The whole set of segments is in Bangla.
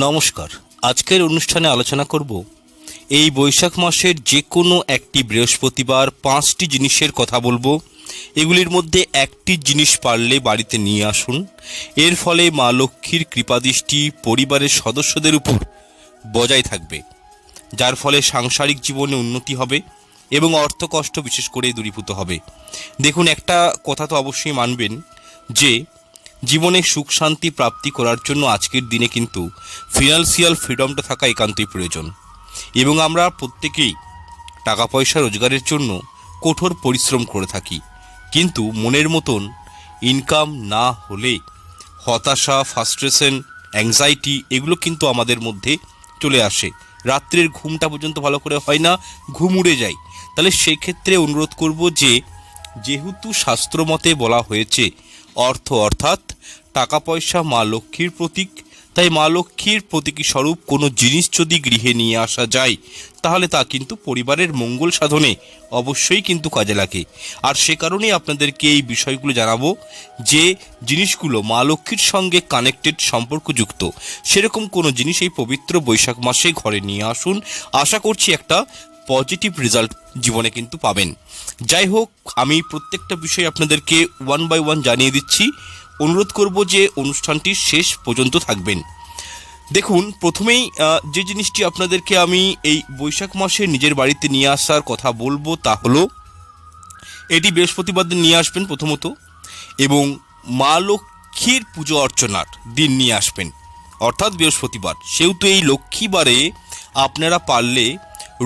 নমস্কার। আজকের অনুষ্ঠানে আলোচনা করব, এই বৈশাখ মাসের যে কোনো একটি বৃহস্পতিবার পাঁচটি জিনিসের কথা বলব। এগুলির মধ্যে একটি জিনিস পারলে বাড়িতে নিয়ে আসুন। এর ফলে মা লক্ষ্মীর কৃপাদৃষ্টি পরিবারের সদস্যদের উপর বজায় থাকবে, যার ফলে সাংসারিক জীবনে উন্নতি হবে এবং অর্থকষ্ট বিশেষ করে দূরীভূত হবে। দেখুন, একটা কথা তো অবশ্যই মানবেন যে জীবনে সুখ, শান্তি, প্রাপ্তি করার জন্য আজকের দিনে কিন্তু ফিনান্সিয়াল ফ্রিডমটা থাকা একান্তই প্রয়োজন। এবং আমরা প্রত্যেকেই টাকা পয়সা রোজগারের জন্য কঠোর পরিশ্রম করে থাকি। কিন্তু মনের মতন ইনকাম না হলে হতাশা ফ্রাস্ট্রেশন অ্যাংজাইটি এগুলো কিন্তু আমাদের মধ্যে চলে আসে। রাত্রের ঘুমটা পর্যন্ত ভালো করে হয় না, ঘুম উড়ে যায়। তাহলে সেক্ষেত্রে অনুরোধ করব যে, যেহেতু শাস্ত্রমতে বলা হয়েছে, অর্থ অর্থাৎ টাকা পয়সা মা লক্ষ্মীর প্রতীক। তাই মা লক্ষ্মীর প্রতীকী স্বরূপ কোনো জিনিস যদি গৃহে নিয়ে আসা যায়, তাহলে তা কিন্তু পরিবারের মঙ্গল সাধনে অবশ্যই কিন্তু কাজে লাগে। আর সে কারণেই আপনাদেরকে এই বিষয়গুলো জানাব যে জিনিসগুলো মা লক্ষ্মীর সঙ্গে কানেক্টেড সম্পর্কযুক্ত। সেরকম কোনো জিনিস এই পবিত্র বৈশাখ মাসে ঘরে নিয়ে আসুন। আশা করছি একটা পজিটিভ রেজাল্ট জীবনে কিন্তু পাবেন। যাই হোক, আমি প্রত্যেকটা বিষয় আপনাদেরকে ওয়ান বাই ওয়ান জানিয়ে দিচ্ছি। অনুরোধ করব যে অনুষ্ঠানটি শেষ পর্যন্ত থাকবেন। দেখুন, প্রথমেই যে জিনিসটি আপনাদেরকে আমি এই বৈশাখ মাসে নিজের বাড়িতে নিয়ে আসার কথা বলব তা হলো, এটি বৃহস্পতিবার দিন নিয়ে আসবেন প্রথমত, এবং মা লক্ষ্মীর পুজো অর্চনার দিন নিয়ে আসবেন, অর্থাৎ বৃহস্পতিবার। সেহেতু এই লক্ষ্মীবারে আপনারা পারলে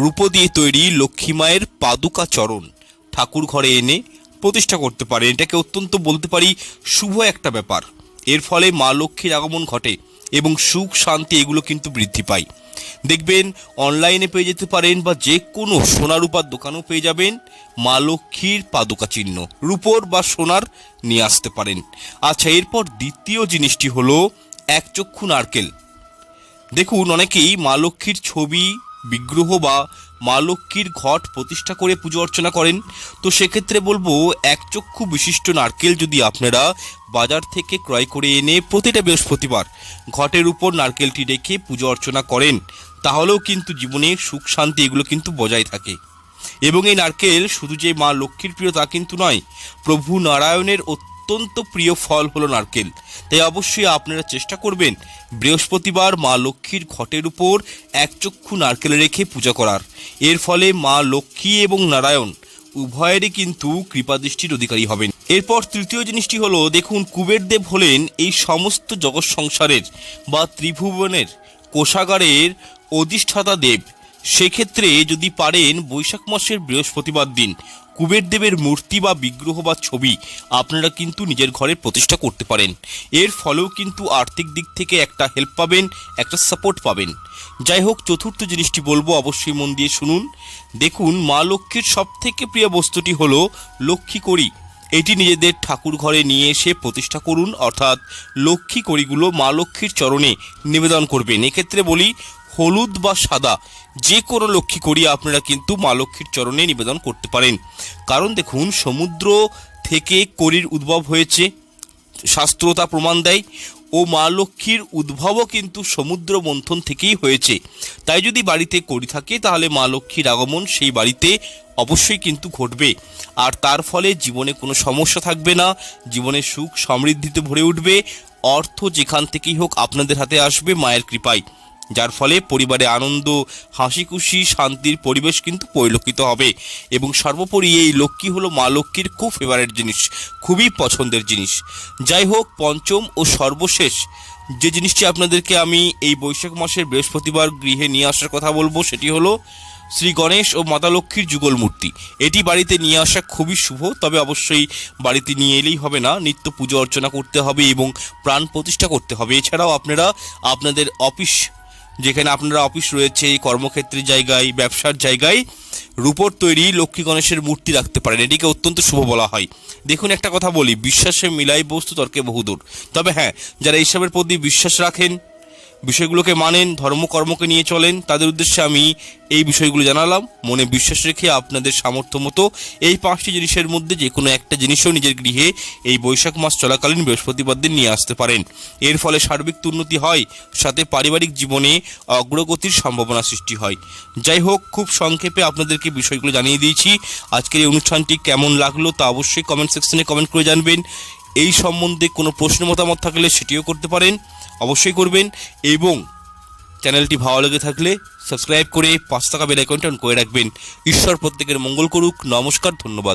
রূপো দিয়ে তৈরি লক্ষ্মী মায়ের পাদুকা চরণ ঠাকুর ঘরে এনে প্রতিষ্ঠা করতে পারেন এটাকে অত্যন্ত বলতে পারি শুভ একটা ব্যাপার। এর ফলে মা লক্ষ্মীর আগমন ঘটে এবং সুখ, শান্তি এগুলো কিন্তু বৃদ্ধি পায়। দেখবেন অনলাইনে পেয়ে যেতে পারেন বা যে কোনো সোনা রূপার দোকানেও পেয়ে যাবেন মা লক্ষ্মীর পাদুকা চিহ্ন। রূপোর বা সোনার নিয়ে আসতে পারেন। আচ্ছা এরপর দ্বিতীয় জিনিসটি হলো একচক্ষু নারকেল। দেখুন, অনেকেই মা লক্ষ্মীর ছবি, বিগ্রহ বা মা লক্ষ্মীর ঘট প্রতিষ্ঠা করে পুজো অর্চনা করেন। তো সেক্ষেত্রে বলব একচক্ষু বিশিষ্ট নারকেল যদি আপনারা বাজার থেকে ক্রয় করে এনে প্রতিটা বৃহস্পতিবার ঘটের উপর নারকেলটি রেখে পুজো অর্চনা করেন, তাহলেও কিন্তু জীবনে সুখ, শান্তি এগুলো কিন্তু বজায় থাকে। এবং এই নারকেল শুধু যে মা লক্ষ্মীর প্রিয় তা কিন্তু নয়, প্রভু নারায়ণের অত্যন্ত প্রিয় ফল হলো নারকেল। তাই অবশ্যই আপনারা চেষ্টা করবেন বৃহস্পতিবার মা লক্ষ্মীর ঘটের উপর একচক্ষু নারকেল রেখে পূজা করার। এর ফলে মা লক্ষ্মী এবং নারায়ণ উভয়েরই কিন্তু কৃপাদৃষ্টির অধিকারী হবেন। এরপর তৃতীয় জিনিসটি হলো, দেখুন, কুবেরদেব হলেন এই সমস্ত জগৎ সংসারের বা ত্রিভুবনের কোষাগারের অধিষ্ঠাতা দেব। সেক্ষেত্রে যদি পারেন বৈশাখ মাসের বৃহস্পতিবার দিন কুবের দেবের মূর্তি বা বিগ্রহ বা ছবি আপনারা কিন্তু নিজের ঘরে প্রতিষ্ঠা করতে পারেন। এর ফলেও কিন্তু আর্থিক দিক থেকে একটা হেল্প পাবেন, একটা সাপোর্ট পাবেন। যাই হোক, চতুর্থ জিনিসটি বলব, অবশ্যই মন দিয়ে শুনুন। দেখুন, মা লক্ষ্মীর সব থেকে প্রিয় বস্তুটি হলো লক্ষ্মী কড়ি এটি নিজেদের ঠাকুর ঘরে নিয়ে এসে প্রতিষ্ঠা করুন, অর্থাৎ লক্ষ্মী কড়িগুলো মা লক্ষ্মীর চরণে নিবেদন করবেন। এক্ষেত্রে বলি, হলুদ বা সাদা, যে কোনো লক্ষ্মী করি আপনারা কিন্তু মা লক্ষ্মীর চরণে নিবেদন করতে পারেন। কারণ দেখুন, সমুদ্র থেকে করির উদ্ভব হয়েছে শাস্ত্র তা প্রমাণ দেয় ও মা লক্ষ্মীর উদ্ভবও কিন্তু সমুদ্র মন্থন থেকেই হয়েছে। তাই যদি বাড়িতে করি থাকে, তাহলে মা লক্ষ্মীর আগমন সেই বাড়িতে অবশ্যই কিন্তু ঘটবে। আর তার ফলে জীবনে কোনো সমস্যা থাকবে না, জীবনে সুখ সমৃদ্ধিতে ভরে উঠবে। অর্থ যেখান থেকেই হোক আপনাদের হাতে আসবে মায়ের কৃপায়। যার ফলে পরিবারে আনন্দ হাসি খুশি শান্তির পরিবেশ কিন্তু পরিলক্ষিত হবে। এবং সর্বোপরি এই লক্ষ্মী হলো মা লক্ষ্মীর খুব ফেভারেট জিনিস, খুবই পছন্দের জিনিস। যাই হোক, পঞ্চম ও সর্বশেষ, যে জিনিসটি আপনাদেরকে আমি এই বৈশাখ মাসের বৃহস্পতিবার গৃহে নিয়ে আসার কথা বলব, সেটি হলো শ্রী গণেশ ও মাতা লক্ষ্মীর যুগল মূর্তি। এটি বাড়িতে নিয়ে আসা খুবই শুভ, তবে অবশ্যই বাড়িতে নিয়ে এলেই হবে না, নিত্য পুজো অর্চনা করতে হবে এবং প্রাণ প্রতিষ্ঠা করতে হবে। এছাড়াও আপনারা আপনাদের অফিস যেখানে আপনারা অফিস রয়েছে কর্মক্ষেত্রের জায়গায়, ব্যবসার জায়গায় রূপোর তৈরি লক্ষ্মী গণেশের মূর্তি রাখতে পারেন। এটিকে অত্যন্ত শুভ বলা হয়। দেখুন, একটা কথা বলি, বিশ্বাসে মিলাই বস্তু তর্কে বহুদূর। তবে হ্যাঁ যারা এইসবের প্রতি বিশ্বাস রাখেন বিষয়গুলোকে মানেন ধর্মকর্মকে নিয়ে চলেন, তাদের উদ্দেশ্যে আমি এই বিষয়গুলো জানালাম। মনে বিশ্বাস রেখে আপনাদের সামর্থ্য মতো এই পাঁচটি জিনিসের মধ্যে যে কোনো একটা জিনিসও নিজের গৃহে এই বৈশাখ মাস চলাকালীন বৃহস্পতিবার দিন নিয়ে আসতে পারেন। এর ফলে সার্বিক উন্নতি হয়, সাথে পারিবারিক জীবনে অগ্রগতির সম্ভাবনা সৃষ্টি হয়। যাই হোক, খুব সংক্ষেপে আপনাদেরকে বিষয়গুলো জানিয়ে দিয়েছি। আজকের এই অনুষ্ঠানটি কেমন লাগল তা অবশ্যই কমেন্ট সেকশনে কমেন্ট করে জানবেন। এই সম্বন্ধে কোনো প্রশ্ন, মতামত থাকলে সেটিও করতে পারেন। অবশ্যই করবেন এবং চ্যানেলটি ভালো লেগে থাকলে সাবস্ক্রাইব করে পাঁচ টাকা বেল আইকনটা করে রাখবেন। ঈশ্বর প্রত্যেকের মঙ্গল করুক। নমস্কার, ধন্যবাদ।